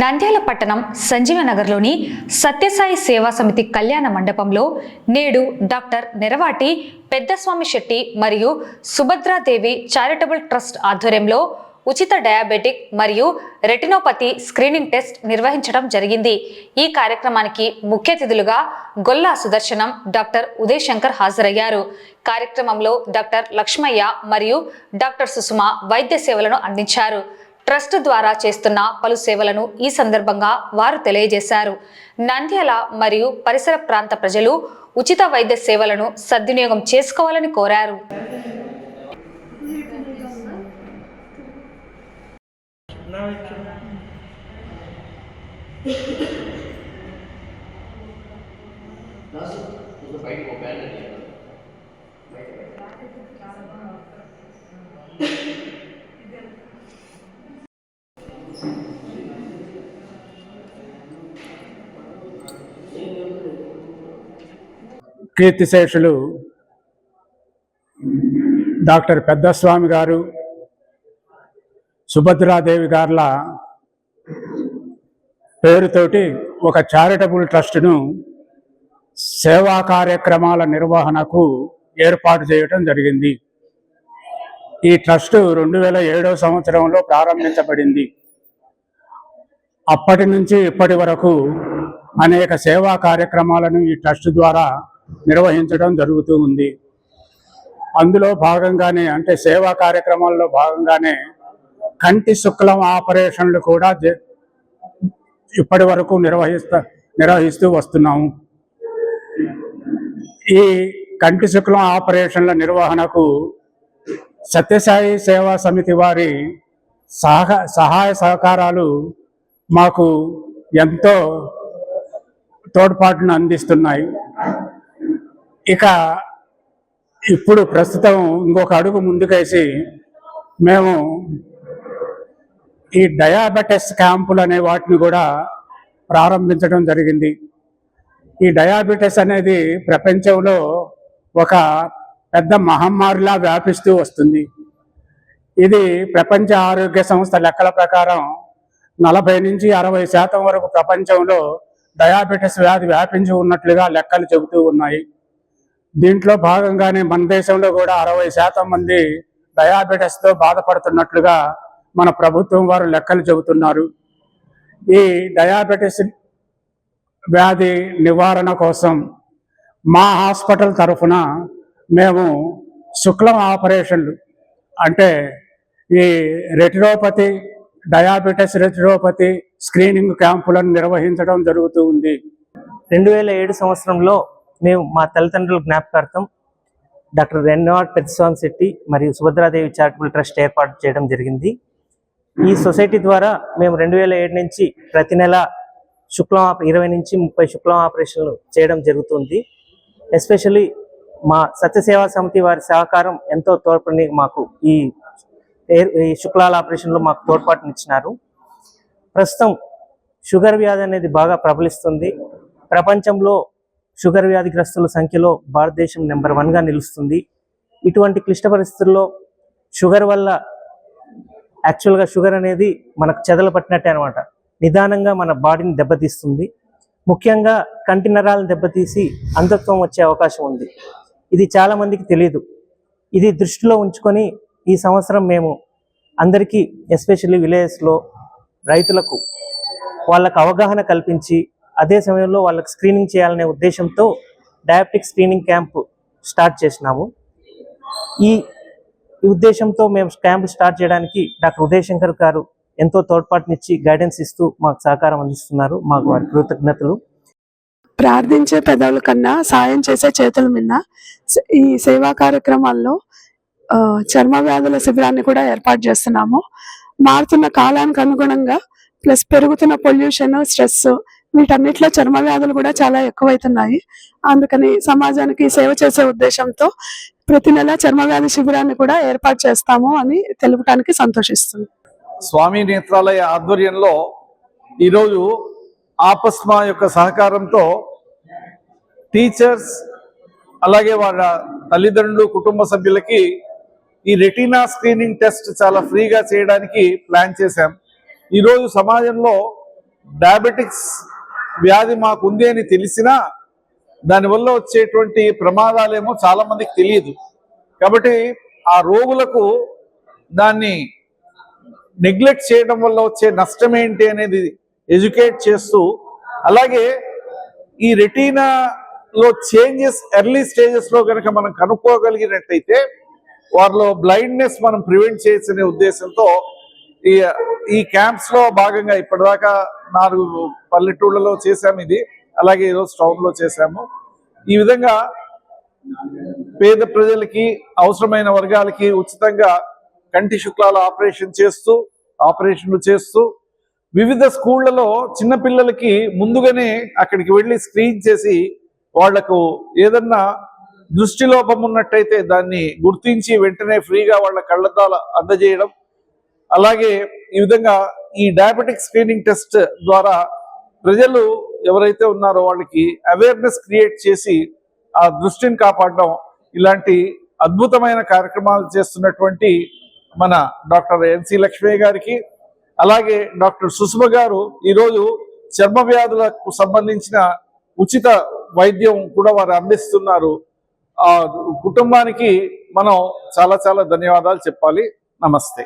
నంద్యాల పట్టణం సంజీవనగర్లోని సత్యసాయి సేవా సమితి కళ్యాణ మండపంలో నేడు డాక్టర్ నెరవాటి పెద్దస్వామి శెట్టి మరియు సుభద్రాదేవి చారిటబుల్ ట్రస్ట్ ఆధ్వర్యంలో ఉచిత డయాబెటిక్ మరియు రెటినోపతి స్క్రీనింగ్ టెస్ట్ నిర్వహించడం జరిగింది. ఈ కార్యక్రమానికి ముఖ్య అతిథులుగా గొల్లా సుదర్శనం డాక్టర్ ఉదయ్ శంకర్ హాజరయ్యారు. కార్యక్రమంలో డాక్టర్ లక్ష్మయ్య మరియు డాక్టర్ సుసుమ వైద్య సేవలను అందించారు. ట్రస్ట్ ద్వారా చేస్తున్న పలు సేవలను ఈ సందర్భంగా వారు తెలియజేశారు. నంద్యాల మరియు పరిసర ప్రాంత ప్రజలు ఉచిత వైద్య సేవలను సద్వినియోగం చేసుకోవాలని కోరారు. కీర్తిశేషులు డాక్టర్ పెద్దస్వామి గారు సుభద్రాదేవి గార్ల పేరుతోటి ఒక చారిటబుల్ ట్రస్ట్ను సేవా కార్యక్రమాల నిర్వహణకు ఏర్పాటు చేయటం జరిగింది. ఈ ట్రస్టు రెండు వేల ఏడో సంవత్సరంలో ప్రారంభించబడింది. అప్పటి నుంచి ఇప్పటి వరకు అనేక సేవా కార్యక్రమాలను ఈ ట్రస్ట్ ద్వారా నిర్వహించడం జరుగుతూ ఉంది. అందులో భాగంగానే అంటే సేవా కార్యక్రమాల్లో భాగంగానే కంటి శుక్లం ఆపరేషన్లు కూడా జ- ఇప్పటి వరకు నిర్వహిస్తా నిర్వహిస్తూ వస్తున్నాము. ఈ కంటి శుక్లం ఆపరేషన్ల నిర్వహణకు సత్యసాయి సేవా సమితి వారి సహ సహాయ సహకారాలు మాకు ఎంతో తోడ్పాటును అందిస్తున్నాయి. ఇక ఇప్పుడు ప్రస్తుతం ఇంకొక అడుగు ముందుకేసి మేము ఈ డయాబెటిస్ క్యాంపులు అనే వాటిని కూడా ప్రారంభించడం జరిగింది. ఈ డయాబెటిస్ అనేది ప్రపంచంలో ఒక పెద్ద మహమ్మారిలా వ్యాపిస్తూ వస్తుంది. ఇది ప్రపంచ ఆరోగ్య సంస్థ లెక్కల ప్రకారం నలభై నుంచి అరవై శాతం వరకు ప్రపంచంలో డయాబెటిస్ వ్యాధి వ్యాపించి ఉన్నట్లుగా లెక్కలు చెబుతూ ఉన్నాయి. దీంట్లో భాగంగానే మన దేశంలో కూడా అరవై శాతం మంది డయాబెటిస్తో బాధపడుతున్నట్లుగా మన ప్రభుత్వం వారు లెక్కలు చెబుతున్నారు. ఈ డయాబెటిస్ వ్యాధి నివారణ కోసం మా హాస్పిటల్ తరఫున మేము శుక్లం ఆపరేషన్లు అంటే ఈ రెటిరోపతి డయాబెటిస్ రెటిరోపతి స్క్రీనింగ్ క్యాంపులను నిర్వహించడం జరుగుతూ ఉంది. రెండు వేల ఏడు సంవత్సరంలో మేము మా తల్లిదండ్రుల జ్ఞాపకార్థం డాక్టర్ రెన్నవాడ్ పెద్దస్వామి శెట్టి మరియు సుభద్రాదేవి చారిటబుల్ ట్రస్ట్ ఏర్పాటు చేయడం జరిగింది. ఈ సొసైటీ ద్వారా మేము రెండు వేల ఏడు నుంచి ప్రతి నెల శుక్లం ఆప- ఇరవై నుంచి ముప్పై శుక్లం ఆపరేషన్లు చేయడం జరుగుతుంది. ఎస్పెషల్లీ మా సత్యసేవా సమితి వారి సహకారం ఎంతో తోడ్పడి మాకు ఈ ఈ శుక్లాల ఆపరేషన్లో మాకు తోడ్పాటునిచ్చినారు. ప్రస్తుతం షుగర్ వ్యాధి అనేది బాగా ప్రబలిస్తుంది. ప్రపంచంలో షుగర్ వ్యాధిగ్రస్తుల సంఖ్యలో భారతదేశం నెంబర్ వన్గా నిలుస్తుంది. ఇటువంటి క్లిష్ట పరిస్థితుల్లో షుగర్ వల్ల యాక్చువల్గా షుగర్ అనేది మనకు చెదలు పట్టినట్టే అనమాట నిదానంగా మన బాడీని దెబ్బతీస్తుంది. ముఖ్యంగా కంటి నరాలను దెబ్బతీసి అంధత్వం వచ్చే అవకాశం ఉంది. ఇది చాలామందికి తెలియదు ఇది దృష్టిలో ఉంచుకొని ఈ సంవత్సరం మేము అందరికీ ఎస్పెషల్లీ విలేజెస్లో రైతులకు వాళ్ళకు అవగాహన కల్పించి అదే సమయంలో వాళ్ళకి స్క్రీనింగ్ చేయాలనే ఉద్దేశంతో డయాబెటిక్ స్క్రీనింగ్ క్యాంప్ స్టార్ట్ చేసినాము. ఈ ఉద్దేశంతో మేము క్యాంప్ స్టార్ట్ చేయడానికి డాక్టర్ ఉదయ్ శంకర్ గారు ఎంతో తోడ్పాటునిచ్చి గైడెన్స్ ఇస్తూ మాకు సహకారం అందిస్తున్నారు. మాకు వారి కృతజ్ఞతలు. ప్రార్థించే పెదవుల కన్నా సాయం చేసే చేతుల మిన్న ఈ సేవా కార్యక్రమాల్లో చర్మ వ్యాధుల శిబిరాన్ని కూడా ఏర్పాటు చేస్తున్నాము. మారుతున్న కాలానికి అనుగుణంగా ప్లస్ పెరుగుతున్న పొల్యూషన్ స్ట్రెస్ వీటన్నిటిలో చర్మ వ్యాధులు కూడా చాలా ఎక్కువైతున్నాయి. అందుకని సమాజానికి సేవ చేసే ఉద్దేశంతో ప్రతి నెల చర్మ వ్యాధి శిబిరాన్ని కూడా ఏర్పాటు చేస్తాము అని తెలుపడానికి సంతోషిస్తుంది. స్వామి నేత్రాలయ ఆధ్వర్యంలో ఈరోజు ఆపస్మా యొక్క సహకారంతో టీచర్స్ అలాగే వాళ్ళ తల్లిదండ్రులు కుటుంబ సభ్యులకి ఈ రెటీనా స్క్రీనింగ్ టెస్ట్ చాలా ఫ్రీగా చేయడానికి ప్లాన్ చేశాం. ఈరోజు సమాజంలో డయాబెటిక్స్ వ్యాధి మాకు ఉంది అని తెలిసినా దానివల్ల వచ్చేటువంటి ప్రమాదాలేమో చాలా మందికి తెలియదు. కాబట్టి ఆ రోగులకు దాన్ని నెగ్లెక్ట్ చేయడం వల్ల వచ్చే నష్టం ఏంటి అనేది ఎడ్యుకేట్ చేస్తూ అలాగే ఈ రెటీనాలో చేంజెస్ ఎర్లీ స్టేజెస్లో కనుక మనం కనుక్కోగలిగినట్టయితే వారిలో బ్లైండ్నెస్ మనం ప్రివెంట్ చేయొచ్చనే ఉద్దేశంతో ఈ ఈ క్యాంప్స్లో భాగంగా ఇప్పటిదాకా నాలుగు పల్లెటూళ్ళలో చేశాము ఇది. అలాగే ఈరోజు టౌన్లో చేశాము. ఈ విధంగా పేద ప్రజలకి అవసరమైన వర్గాలకి ఉచితంగా కంటి శుక్లాల ఆపరేషన్ చేస్తూ ఆపరేషన్లు చేస్తూ వివిధ స్కూళ్ళలో చిన్న పిల్లలకి ముందుగానే అక్కడికి వెళ్ళి స్క్రీన్ చేసి వాళ్ళకు ఏదన్నా దృష్టిలోపం ఉన్నట్టయితే దాన్ని గుర్తించి వెంటనే ఫ్రీగా వాళ్ళ కళ్ళద్దాలు అందజేయడం అలాగే ఈ విధంగా ఈ డయాబెటిక్ స్క్రీనింగ్ టెస్ట్ ద్వారా ప్రజలు ఎవరైతే ఉన్నారో వాళ్ళకి అవేర్నెస్ క్రియేట్ చేసి ఆ దృష్టిని కాపాడడం ఇలాంటి అద్భుతమైన కార్యక్రమాలు చేస్తున్నటువంటి మన డాక్టర్ ఎన్సి లక్ష్మయ్య గారికి అలాగే డాక్టర్ సుష్మ గారు ఈరోజు చర్మ వ్యాధులకు సంబంధించిన ఉచిత వైద్యం కూడా వారు అందిస్తున్నారు. ఆ కుటుంబానికి మనం చాలా చాలా ధన్యవాదాలు చెప్పాలి. Namastê.